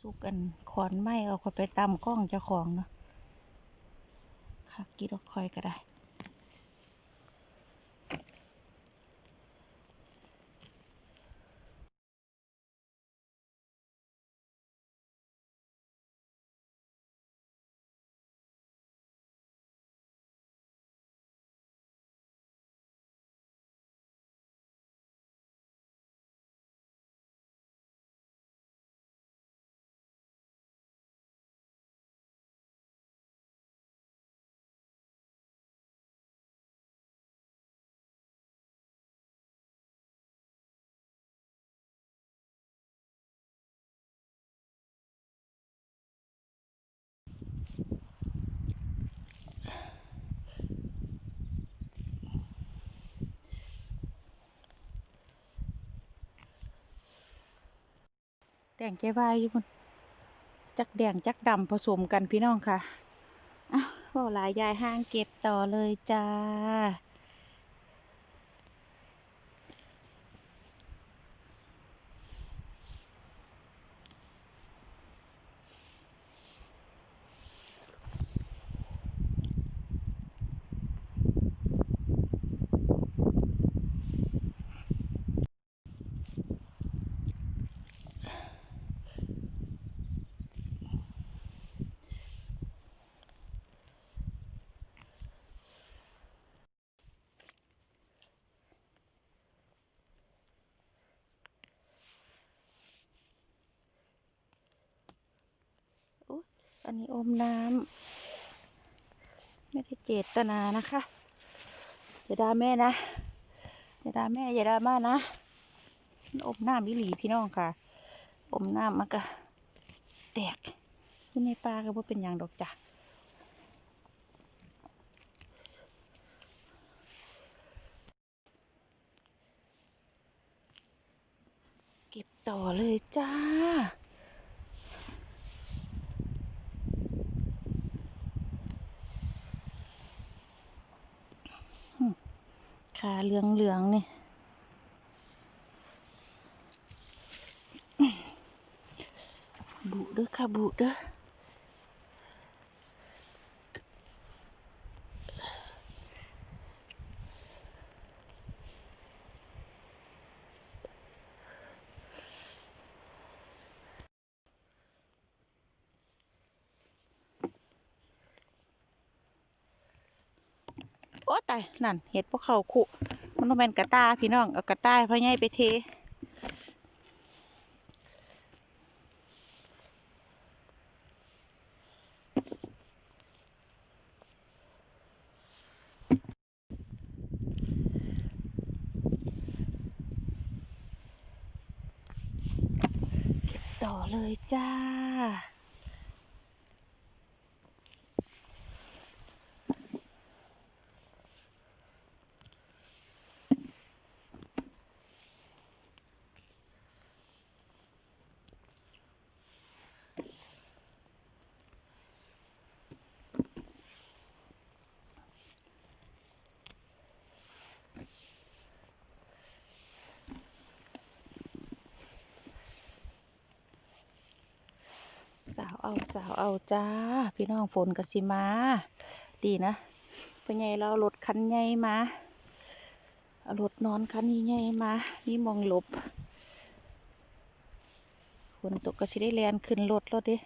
สุกอันขอนไม้เอาคนไปตำกล้องเจ้าของเนาะค่ะกี่ดอกคอยก็ได้ แดงแก้วายอยู่พุ่นจักแดงจักดำผสมกันพี่น้องค่ะอ้าวเว่าหลายยายห้างเก็บต่อเลยจ้า อันนี้อมน้ำไม่ได้เจตนานะคะอย่าด่าแม่นะอย่าด่าแม่อย่าด่ามานะอมน้ำวิหลีพี่น้องค่ะ อมน้ำมันก็แตกอยู่ในปลาก็บ่เป็นอย่างดอกจ้ะเก็บต่อเลยจ้า ขาเหลืองเหลืองนี่บุเด้อค่ะบุเด้อ นั่นเห็ดพวกเขาขุมันต้องเป็นกระตาพี่น้องเอากระต่าพ่อใหญ่ไปเทต่อเลยจ้า เอาสาวเอาจ้า พี่น้องฝนกสิมา ดีนะเป็นไงเรารถคันใหญ่มารถนอนคันใหญ่มานี่มองหลบฝนตกกสิได้แลนขึ้นรถแล้วเด้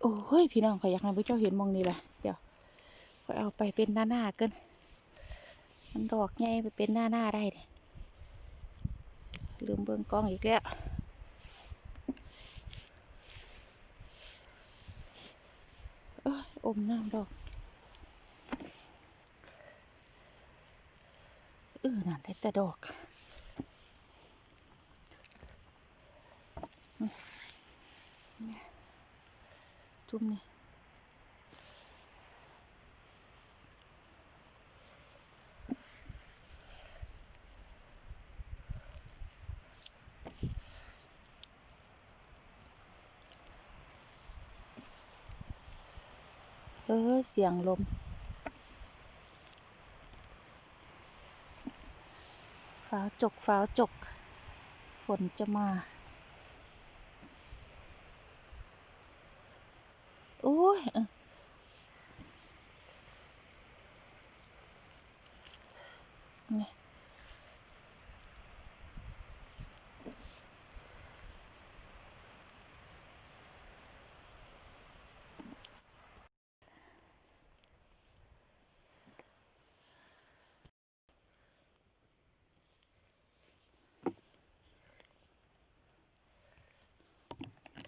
โอ้ยพี่น้องขอยอยากให้พวกเจ้าเห็นมองนี้แหละเดี๋ยวขอยเอาไปเป็นหน้าหน้าเกินมันดอกใหญ่ไปเป็นหน้าหน้าได้เด้ลืมเบิ่งกล้องอีกแล้ว เอ้ยอมน้ำดอก เออนั่นได้แต่ดอกจุ่มนี่ ออเสียงลม ฟ้าจกฟ้าจก ฝนจะมา ยเออนี่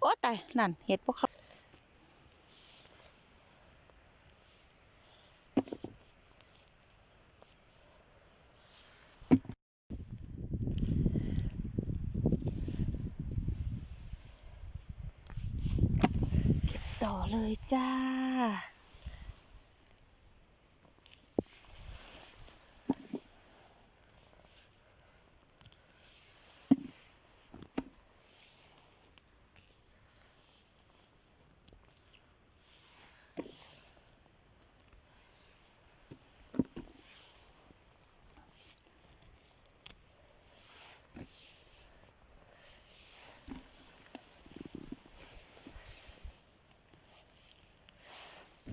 โอ้ ตายนั่นเห็ดพวกเขาต่อเลยจ้า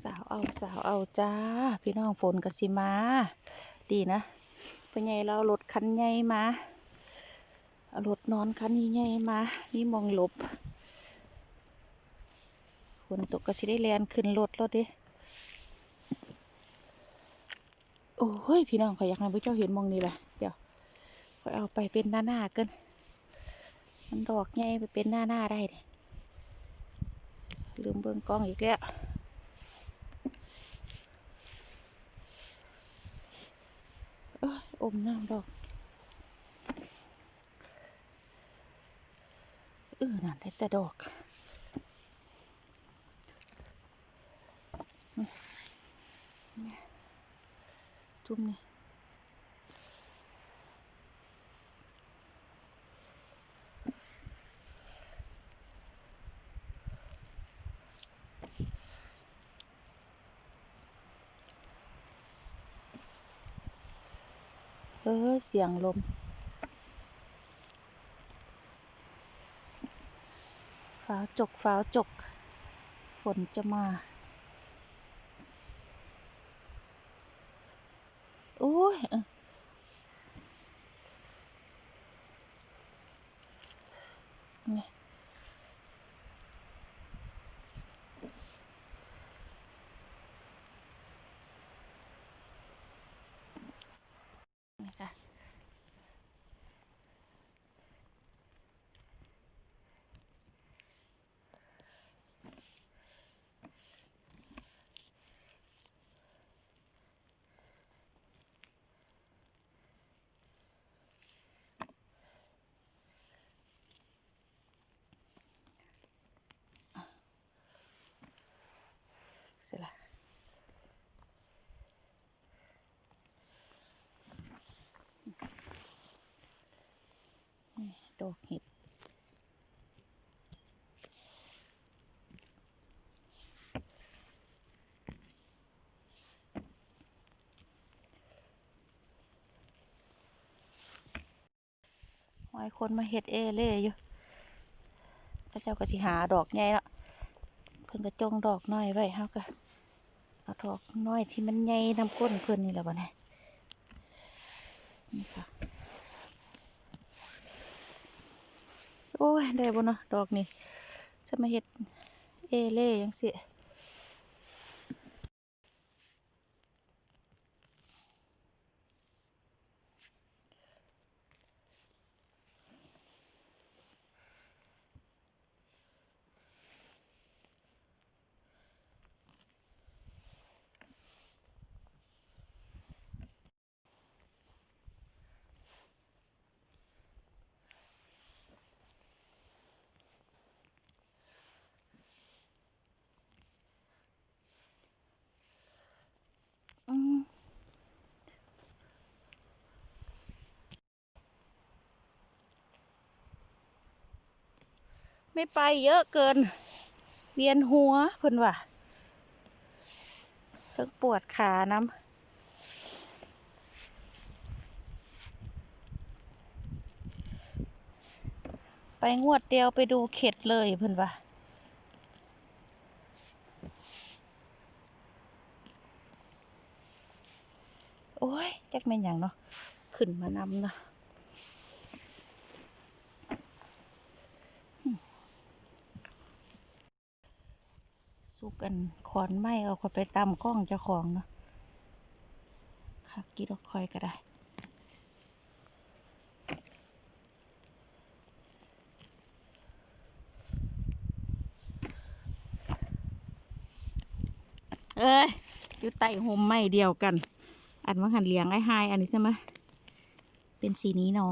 สาวเอาสาวเอาจ้า พี่น้องฝนกสิมา ดีนะพ่อใหญ่เรารถคันใหญ่มารถนอนคันใหญ่มา นี่มองหลบฝนตกก็สิได้แลนขึ้นรถรถดิโอ้ยพี่น้องขอยอยากให้พวกเจ้าเห็นมองนี่แหละเดี๋ยวขอยเอาไปเป็นหน้าหน้าเกินมันดอกใหญ่ไปเป็นหน้าหน้าได้เดลืมเบิ่งกล้องอีกแล้ว เอ้มน้ำดอก เออนั่นได้แต่ดอกจุ่มนี่ เสียงลม ฟ้าจก ฟ้าจก ฝนจะมา โอ้ยเออนี่นี่ค่ะ เสร็จละนี่ดอกเห็ดหอยคนมาเห็ดเอเล่อยู่ก็เจ้าก็สิหาดอกใหญ่ละ นก็จงดอกน้อยไว้เฮาก็เอาดอกน้อยที่มันใหญ่นำก้นเพิ่นนี่แหละบ่เนี่ยนี่ค่ะโอ้ยได้บ่เนาะดอกนี่จะมาเห็ดเอเล่ยังสิ ไม่ไปเยอะเกิน เวียนหัวเพิ่นว่ะเพิ่งปวดขาน้ำไปงวดเดียวไปดูเข็ดเลยเพื่อนว่ะโอ้ย จักแมนอย่างเนาะ ขึ้นมานำเนาะ กันขอนไม้เอาเข้าไปตำกล้องเจ้าของเนาะคักกี่ดอกคอยก็ได้เอ้ยอยู่ใต้ห่มไม้เดียวกัน อันว่าหันเลี้ยงไอ้ไฮอันนี้ใช่ไหมเป็นสีนี้เนอ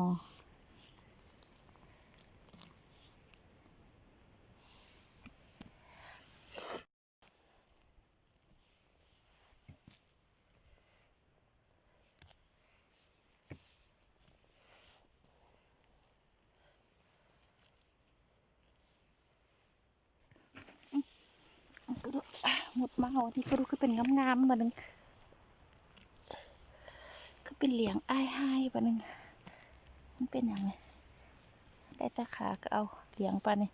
ก็ดูอะหมดมาวันนี้ก็ดูคือเป็นงามๆมาหนึ่งก็เป็นเหลียงไอ้ไฮปะหนึ่งมันเป็นอย่างไงได้ตาขาก็เอาเหลียงไปเนี่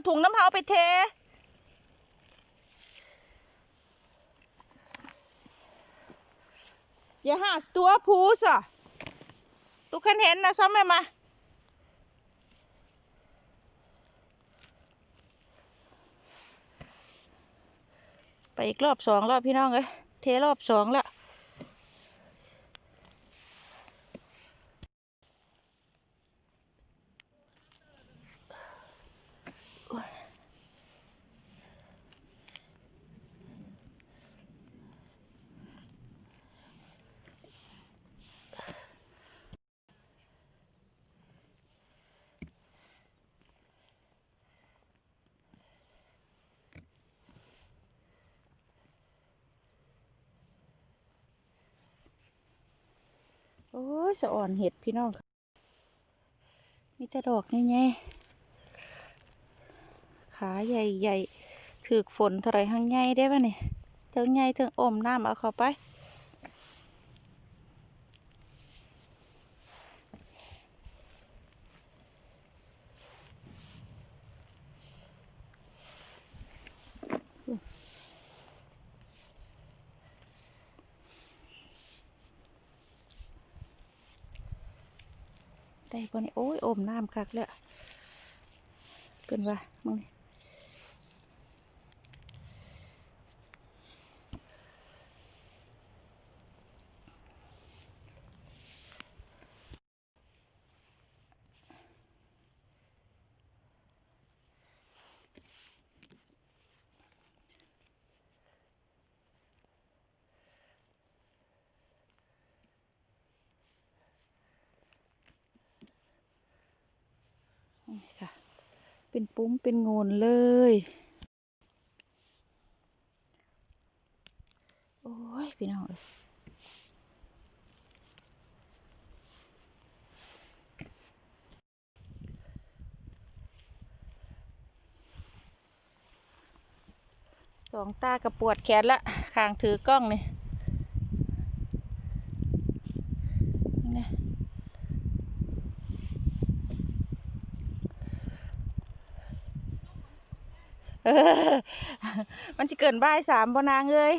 เอาถุงน้ำเฮาไปเท อย่าหาตัวพูสอะลูกคันเห็นนะซ้ำไหมมาไปอีกรอบสองรอบพี่น้องเอ้ยเทรอบสองและ โอ้ยสะอ่อนเห็ดพี่น้องค่ะมีแต่ดอกแง่ๆขาใหญ่ๆถือฝนเท่าไรห้างใหญ่ได้ป่ะเนี่ยเทิงใหญ่เทิงอมน้ำเอาเข้าไป ได้พอนี่โอ้ยอมน้ำคักแล้วเกินว่ามึงนี่ นี่ค่ะ เป็นปุ้มเป็นโงนเลย โอ้ยพี่น้องสองตากระปวดแขนละข้างถือกล้องนี่นี่ มันจะเกินบ่ายสามบนางเลย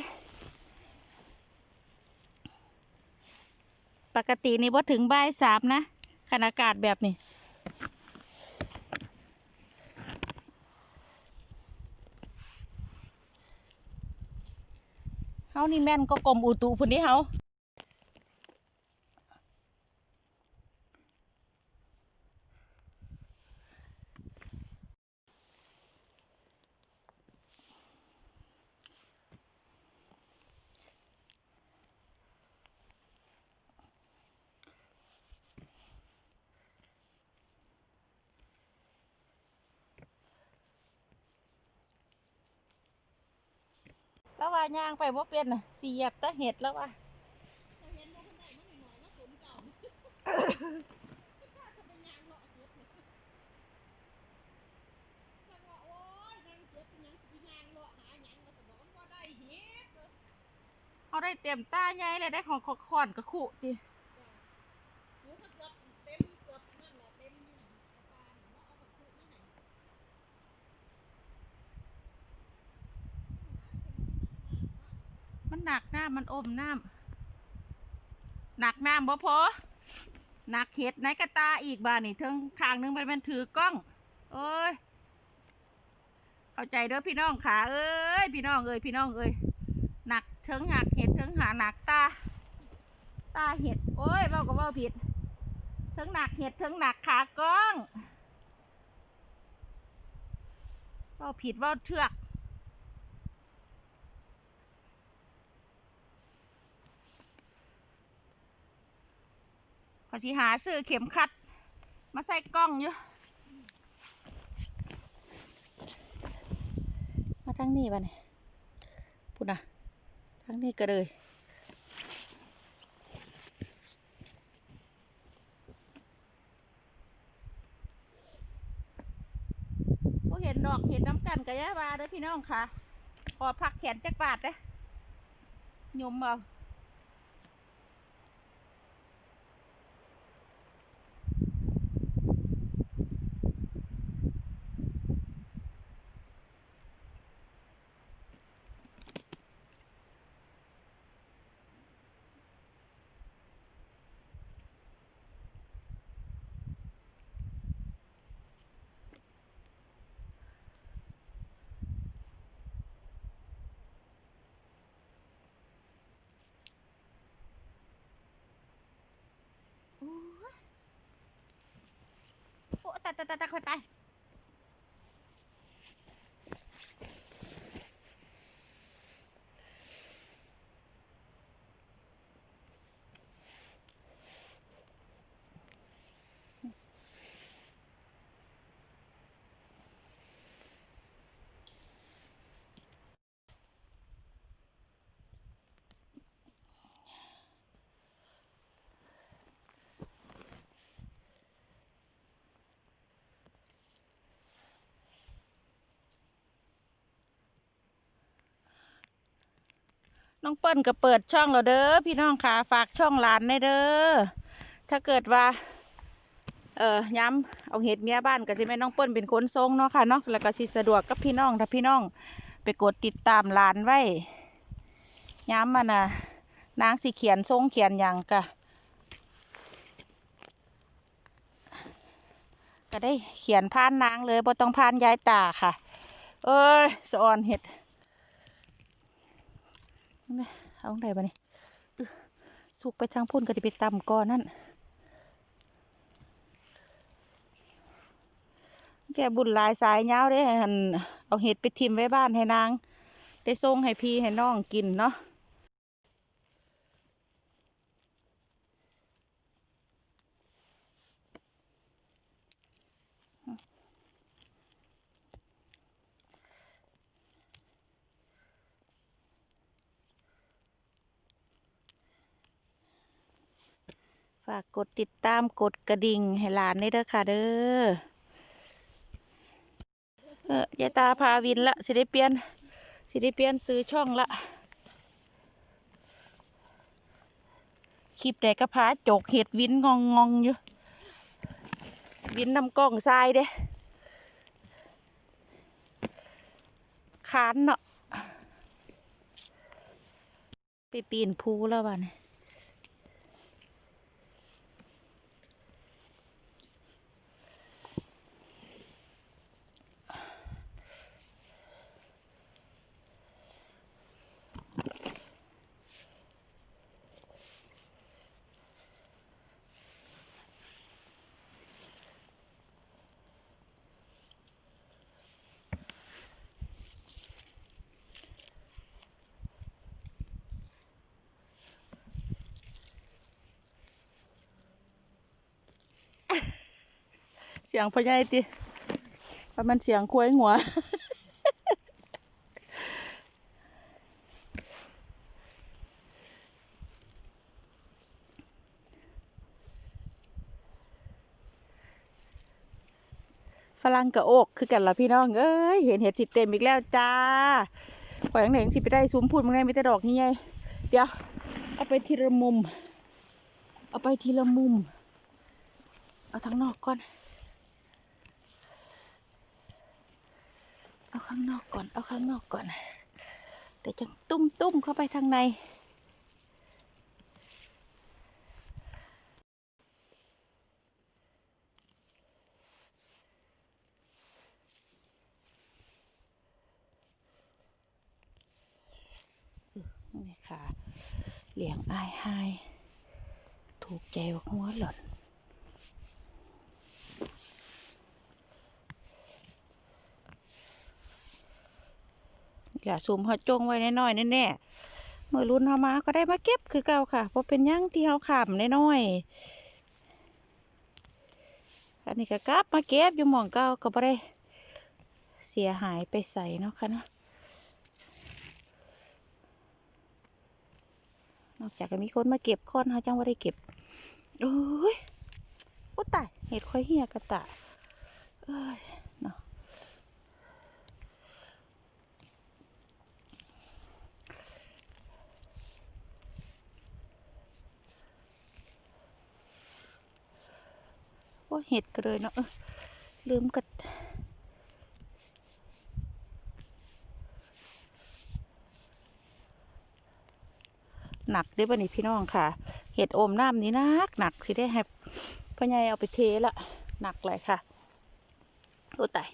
ปกตินี่ว่ถึงบ่ายสามนะขณอากาศแบบนี้เฮานี่แม่นก็กลมอุตุพุ่นนี้เฮา ว่าย่างไปว่าเป็นน่ะสิเหยียบตะเห็ดแล้วว่ะเอาได้เต็มตาใหญ่เลยได้ของขขอนกระขุดิ หนักหน้ำมันอมน้ำหนักน้ำบ่พอหนักเห็ดในกระตาอีกบานี่เทิงข้างนึงมันเป็นถือกล้องเอ้ย เข้าใจเด้อพี่น้องขาเอ้ยพี่น้องเอ้ยพี่น้องเอ้ยหนักเทิงหักเห็ดเทิงหาหนักตา ตาเห็ดโอ้ยเว้าก็เว้าผิดเทิงหนักเห็ดเทิงหนักขากล้องเว้าผิดเว้าเทือก ขอสิหาซื้อเข็มขัด มาใส่กล้องอยู่มาทางนี้บ้านี่พูดนะทางนี้ก็เลยผู้เห็นดอกเห็นน้ำกันกะยะบาเด้อพี่น้องค่ะ ขอพักแขนจักบาทเด้อยมเอาโอ้ยโอ้ ตายตายตายตายคนตาย น้องเปิ้ลก็เปิดช่องแล้วเด้อพี่น้องค่ะฝากช่องหลานในเด้อถ้าเกิดว่า เออย้ำเอาเห็ดเมียบ้านก็สิแม่น้องเปิ้ลเป็นคนทรงเนาะค่ะเนาะแล้วก็สิสะดวกกับพี่น้องถ้าพี่น้อง ไปกดติดตามหลานไว้ย้ำมันน่ะนางสิเขียนทรงเขียนหยังกะก็ได้เขียนผ่านนางเลยบ่ต้องผ่านยายตาค่ะ เอ้ยสอนเห็ด เอาไหนบ้านี่สุกไปทางพุ่นก็จะไปตำก่อนนั่นแกบุญหลายสายเงาได้หันเอาเห็ดไปทิมไว้บ้านให้นาง ได้ส่งให้พี่ให้น้องกินเนาะากกดติดตามกดกระดิ่งให้หลานได้เด้อค่ะเด้อ เออยายตาพาวินละสิได้เปลี่ยนสิได้เปลี่ยนซื้อช่องละ คลิปใดก็พาโจกเห็ดวินงองงองอยู่ วินนำกล้องทรายเด้คานเนาะไปปีนภูแล้วบ้านี่ เสียงพ่อใหญ่ติว่ามันเสียงควยหัว ฝรั่งกะโอกคือกันละพี่น้อง เอ้ย เห็นเห็ดสิเต็มอีกแล้วจ้าข่อยยังไหนสิไปได้ซุ้มพูดมึงได้มีแต่ดอกนี่ไงเดี๋ยว เอาไปทีละมุม เอาไปทีละมุม เอาทางนอกก่อน เอา ข้างนอกก่อน เอาข้างนอกก่อน แต่จะตุ้มตุ้มๆเข้าไปทางใน นี่ค่ะ เหลียงอายไฮถูกใจหัวหล่อ อย่าซูมเขาจงไว้น้อยๆแน่ๆเมื่อรุ่นเขามาก็ได้มาเก็บคือเก่าค่ะเพราะเป็นหยังที่เขาขำน้อยๆอันนี้ก็กลับมาเก็บอยู่หม่องเก่าก็บ่ได้เสียหายไปใส่เนาะค่ะเนาะนอกจากจะมีคนมาเก็บค้อนเขาจังว่าได้เก็บ โอ้ยโอ้ตายเห็ดค่อยเหียกระตะเอ้ย ว่าเห็ดก็เลยเนาะลืมกัดหนักได้อบ่นี่พี่น้องค่ะ เห็ดอมน้ำนี่หนักหนักสิได้ให้พ่อใหญ่เอาไปเทละหนักเลยค่ะ โอ้ตาย